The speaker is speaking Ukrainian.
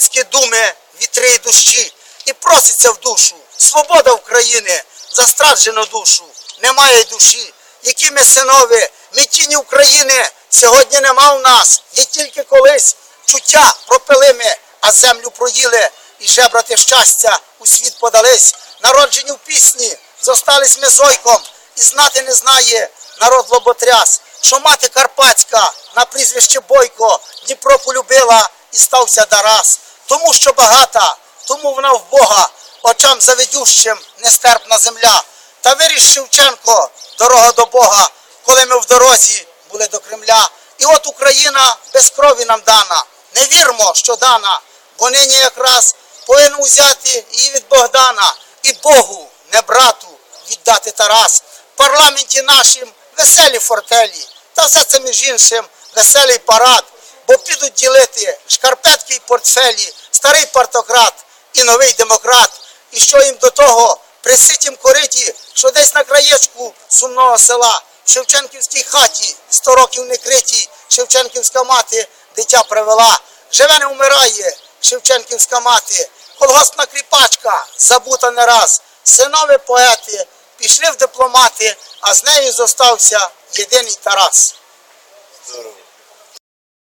українські думи, вітри і дощі, і проситься в душу. Свобода України, застраджену душу, немає душі. Які ми синові, ми тіні України, сьогодні нема в нас. Є тільки колись чуття пропили ми, а землю проїли, і жебрати щастя у світ подались. Народжені в пісні, зостались ми зойком, і знати не знає народ лоботряс, що мати Карпатська на прізвище Бойко Дніпро полюбила і стався Дарас. Тому що багата, тому вона в Бога, очам завидющим нестерпна земля. Та виріс Шевченко, дорога до Бога, коли ми в дорозі були до Кремля. І от Україна без крові нам дана. Не вірмо, що дана, бо нині якраз повинен узяти її від Богдана і Богу, не брату, віддати Тарас. В парламенті нашим веселі фортелі, та все це між іншим веселий парад, бо підуть ділити шкарпетки й портфелі, старий партократ і новий демократ. І що їм до того при ситім кориті, що десь на краєчку сумного села, в Шевченківській хаті, сто років не критій, Шевченківська мати дитя привела. Живе не вмирає, Шевченківська мати, колгоспна кріпачка, забута не раз. Синові поети пішли в дипломати, а з нею зостався єдиний Тарас. Здорово.